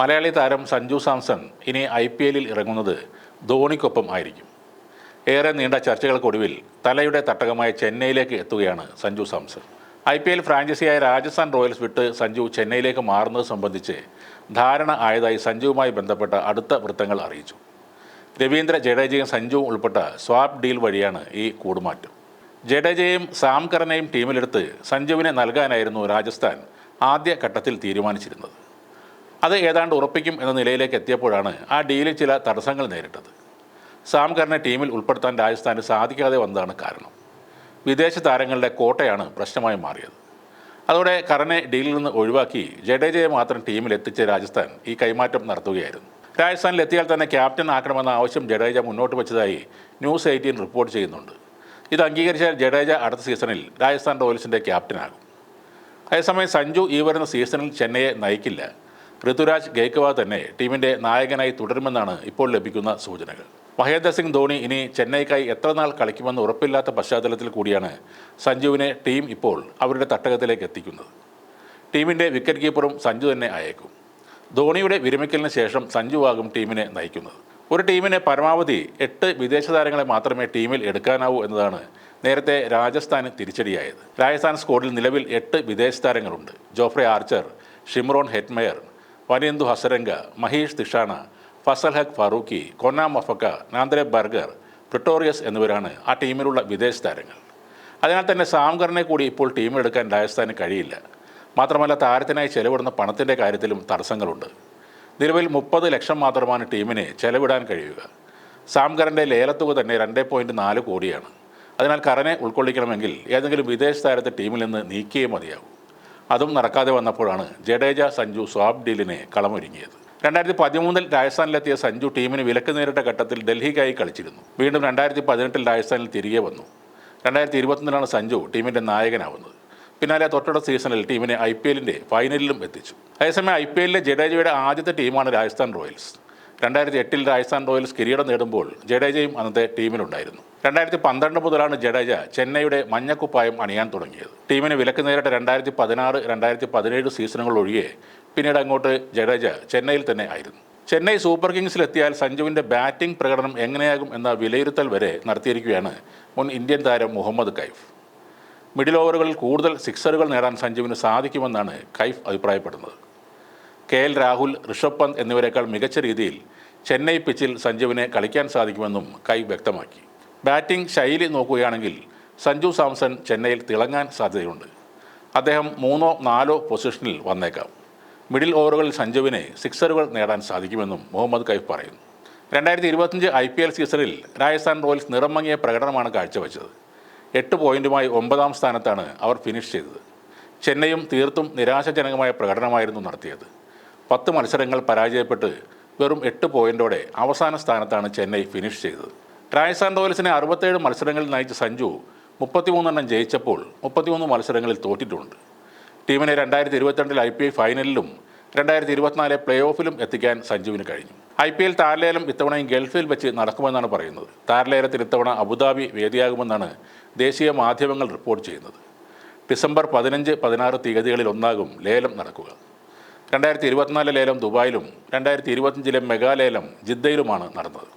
മലയാളി താരം സഞ്ജു സാംസൺ ഇനി I P എല്ലിൽ ഇറങ്ങുന്നത് ധോണിക്കൊപ്പം ആയിരിക്കും. ഏറെ നീണ്ട ചർച്ചകൾക്കൊടുവിൽ തലയുടെ തട്ടകമായ ചെന്നൈയിലേക്ക് എത്തുകയാണ് Sanju Samson. I P L ഫ്രാഞ്ചൈസിയായ Rajasthan Royals വിട്ട് സഞ്ജു ചെന്നൈയിലേക്ക് മാറുന്നത് സംബന്ധിച്ച് ധാരണ ആയതായി സഞ്ജുവുമായി ബന്ധപ്പെട്ട അടുത്ത വൃത്തങ്ങൾ അറിയിച്ചു. രവീന്ദ്ര ജഡേജയും സഞ്ജുവും ഉൾപ്പെട്ട സ്വാപ്പ് ഡീൽ വഴിയാണ് ഈ കൂടുമാറ്റം. ജഡേജയും സാംകരനെയും ടീമിലെടുത്ത് സഞ്ജുവിനെ നൽകാനായിരുന്നു രാജസ്ഥാൻ ആദ്യ ഘട്ടത്തിൽ തീരുമാനിച്ചിരുന്നത്. അത് ഏതാണ്ട് ഉറപ്പിക്കും എന്ന നിലയിലേക്ക് എത്തിയപ്പോഴാണ് ആ ഡീലിൽ ചില തടസ്സങ്ങൾ നേരിട്ടത്. സാംകറിനെ ടീമിൽ ഉൾപ്പെടുത്താൻ രാജസ്ഥാന് സാധിക്കാതെ വന്നതാണ് കാരണം. വിദേശ താരങ്ങളുടെ കോട്ടയാണ് പ്രശ്നമായി മാറിയത്. അതോടെ കറനെ ഡീലിൽ നിന്ന് ഒഴിവാക്കി ജഡേജയെ മാത്രം ടീമിൽ എത്തിച്ച രാജസ്ഥാൻ ഈ കൈമാറ്റം നടത്തുകയായിരുന്നു. രാജസ്ഥാനിൽ എത്തിയാൽ തന്നെ ക്യാപ്റ്റൻ ആക്കണമെന്ന ആവശ്യം ജഡേജ മുന്നോട്ട് വെച്ചതായി ന്യൂസ് എയ്റ്റീൻ റിപ്പോർട്ട് ചെയ്യുന്നുണ്ട്. ഇത് അംഗീകരിച്ചാൽ ജഡേജ അടുത്ത സീസണിൽ രാജസ്ഥാൻ റോയൽസിന്റെ ക്യാപ്റ്റനാകും. അതേസമയം സഞ്ജു ഈ വരുന്ന സീസണിൽ ചെന്നൈയെ നയിക്കില്ല. ഋതുരാജ് ഗേക്വാ തന്നെ ടീമിന്റെ നായകനായി തുടരുമെന്നാണ് ഇപ്പോൾ ലഭിക്കുന്ന സൂചനകൾ. മഹേന്ദ്ര സിംഗ് ധോണി ഇനി ചെന്നൈക്കായി എത്ര നാൾ കളിക്കുമെന്ന് ഉറപ്പില്ലാത്ത പശ്ചാത്തലത്തിൽ കൂടിയാണ് സഞ്ജുവിനെ ടീം ഇപ്പോൾ അവരുടെ തട്ടകത്തിലേക്ക് എത്തിക്കുന്നത്. ടീമിന്റെ വിക്കറ്റ് കീപ്പറും സഞ്ജു തന്നെ ആയേക്കും. ധോണിയുടെ വിരമിക്കലിന് ശേഷം സഞ്ജുവാകും ടീമിനെ നയിക്കുന്നത്. ഒരു ടീമിന് പരമാവധി എട്ട് വിദേശ താരങ്ങളെ മാത്രമേ ടീമിൽ എടുക്കാനാവൂ എന്നതാണ് നേരത്തെ രാജസ്ഥാന് തിരിച്ചടിയായത്. രാജസ്ഥാൻ സ്ക്വാഡിൽ നിലവിൽ എട്ട് വിദേശ താരങ്ങളുണ്ട്. Jofra Archer Shimron Hetmyer Wanindu Hasaranga Maheesh Theekshana Fazal Haq Farooqi Kwena Maphaka Nandre burger Pretorius എന്നിവരാണ് ആ ടീമിലുള്ള വിദേശ താരങ്ങൾ. അതിനാൽ തന്നെ സാംഗറിനെ കൂടി ഇപ്പോൾ ടീമെടുക്കാൻ രാജസ്ഥാന് കഴിയില്ല. മാത്രമല്ല താരത്തിനായി ചെലവിടുന്ന പണത്തിന്റെ കാര്യത്തിലും തടസ്സങ്ങളുണ്ട്. നിലവിൽ മുപ്പത് ലക്ഷം മാത്രമാണ് ടീമിന് ചെലവിടാൻ കഴിയുക. സാംഗറിന്റെ ലേലത്തുക തന്നെ രണ്ട് പോയിന്റ് നാല് കോടിയാണ്. അതിനാൽ കറനെ ഉൾക്കൊള്ളിക്കണമെങ്കിൽ ഏതെങ്കിലും വിദേശ താരത്തെ ടീമിൽ നിന്ന് നീക്കിയേ മതിയാകും അതും നടക്കാതെ വന്നപ്പോഴാണ് ജഡേജ സഞ്ജു സ്വാബ് ഡീലിനെ കളമൊരുങ്ങിയത്. രണ്ടായിരത്തി പതിമൂന്നിൽ രാജസ്ഥാനിലെത്തിയ സഞ്ജു ടീമിന് വിലക്ക് നേരിട്ട ഘട്ടത്തിൽ ഡൽഹിക്കായി കളിച്ചിരുന്നു. വീണ്ടും രണ്ടായിരത്തി പതിനെട്ടിൽ രാജസ്ഥാനിൽ തിരികെ വന്നു. രണ്ടായിരത്തി ഇരുപത്തൊന്നിലാണ് സഞ്ജു ടീമിന്റെ നായകനാവുന്നത്. പിന്നാലെ തൊട്ടടുത്ത സീസണിൽ ടീമിനെ ഐ പി എല്ലിന്റെ ഫൈനലിലും എത്തിച്ചു. അതേസമയം ഐ പി എല്ലിലെ ജഡേജയുടെ ആദ്യത്തെ ടീമാണ് രാജസ്ഥാൻ റോയൽസ്. രണ്ടായിരത്തി എട്ടിൽ രാജസ്ഥാൻ റോയൽസ് കിരീടം നേടുമ്പോൾ ജഡേജയും അന്നത്തെ ടീമിലുണ്ടായിരുന്നു. രണ്ടായിരത്തി പന്ത്രണ്ട് മുതലാണ് ജഡേജ ചെന്നൈയുടെ മഞ്ഞക്കുപ്പായം അണിയാൻ തുടങ്ങിയത്. ടീമിന് വിലക്ക് നേരിട്ട രണ്ടായിരത്തി പതിനാറ് രണ്ടായിരത്തി പതിനേഴ് സീസണുകൾ ഒഴികെ പിന്നീട് അങ്ങോട്ട് ജഡേജ ചെന്നൈയിൽ തന്നെ ആയിരുന്നു. ചെന്നൈ സൂപ്പർ കിങ്സിലെത്തിയാൽ സഞ്ജുവിന്റെ ബാറ്റിംഗ് പ്രകടനം എങ്ങനെയാകും എന്ന വിലയിരുത്തൽ വരെ നടത്തിയിരിക്കുകയാണ് മുൻ ഇന്ത്യൻ താരം മുഹമ്മദ് കൈഫ്. മിഡിൽ ഓവറുകളിൽ കൂടുതൽ സിക്സറുകൾ നേടാൻ സഞ്ജുവിന് സാധിക്കുമെന്നാണ് കൈഫ് അഭിപ്രായപ്പെടുന്നത്. കെ എൽ രാഹുൽ ഋഷഭ് പന്ത് എന്നിവരെക്കാൾ മികച്ച രീതിയിൽ ചെന്നൈ പിച്ചിൽ സഞ്ജുവിനെ കളിക്കാൻ സാധിക്കുമെന്നും കൈ വ്യക്തമാക്കി. ബാറ്റിംഗ് ശൈലി നോക്കുകയാണെങ്കിൽ സഞ്ജു സാംസൺ ചെന്നൈയിൽ തിളങ്ങാൻ സാധ്യതയുണ്ട്. അദ്ദേഹം മൂന്നോ നാലോ പൊസിഷനിൽ വന്നേക്കാം. മിഡിൽ ഓവറുകളിൽ സഞ്ജുവിനെ സിക്സറുകൾ നേടാൻ സാധിക്കുമെന്നും മുഹമ്മദ് കൈഫ് പറയുന്നു. രണ്ടായിരത്തി ഇരുപത്തഞ്ച് ഐ പി എൽ സീസണിൽ രാജസ്ഥാൻ റോയൽസ് നിറം മങ്ങിയ പ്രകടനമാണ് കാഴ്ചവെച്ചത്. എട്ട് പോയിന്റുമായി ഒമ്പതാം സ്ഥാനത്താണ് അവർ ഫിനിഷ് ചെയ്തത്. ചെന്നൈയും തീർത്തും നിരാശാജനകമായ പ്രകടനമായിരുന്നു നടത്തിയത്. പത്ത് മത്സരങ്ങൾ പരാജയപ്പെട്ട് വെറും എട്ട് പോയിന്റോടെ അവസാന സ്ഥാനത്താണ് ചെന്നൈ ഫിനിഷ് ചെയ്തത്. രാജസ്ഥാൻ റോയൽസിനെ അറുപത്തേഴ് മത്സരങ്ങളിൽ നയിച്ച സഞ്ജു മുപ്പത്തിമൂന്നെണ്ണം ജയിച്ചപ്പോൾ മുപ്പത്തിമൂന്ന് മത്സരങ്ങളിൽ തോറ്റിട്ടുണ്ട്. ടീമിനെ രണ്ടായിരത്തി ഇരുപത്തിരണ്ടിൽ ഐ പി എൽ ഫൈനലിലും രണ്ടായിരത്തി ഇരുപത്തിനാല് പ്ലേ ഓഫിലും എത്തിക്കാൻ സഞ്ജുവിന് കഴിഞ്ഞു. ഐ പി എൽ താരലേലം ഇത്തവണയും ഗൾഫിൽ വെച്ച് നടക്കുമെന്നാണ് പറയുന്നത്. താരലേലത്തിൽ ഇത്തവണ അബുദാബി വേദിയാകുമെന്നാണ് ദേശീയ മാധ്യമങ്ങൾ റിപ്പോർട്ട് ചെയ്യുന്നത്. ഡിസംബർ പതിനഞ്ച് പതിനാറ് തീയതികളിൽ ഒന്നാകും ലേലം നടക്കുക. രണ്ടായിരത്തി ഇരുപത്തിനാല് ലേലം ദുബായിലും രണ്ടായിരത്തി ഇരുപത്തഞ്ചിലെ മെഗാ ലേലം ജിദ്ദയിലുമാണ് നടന്നത്.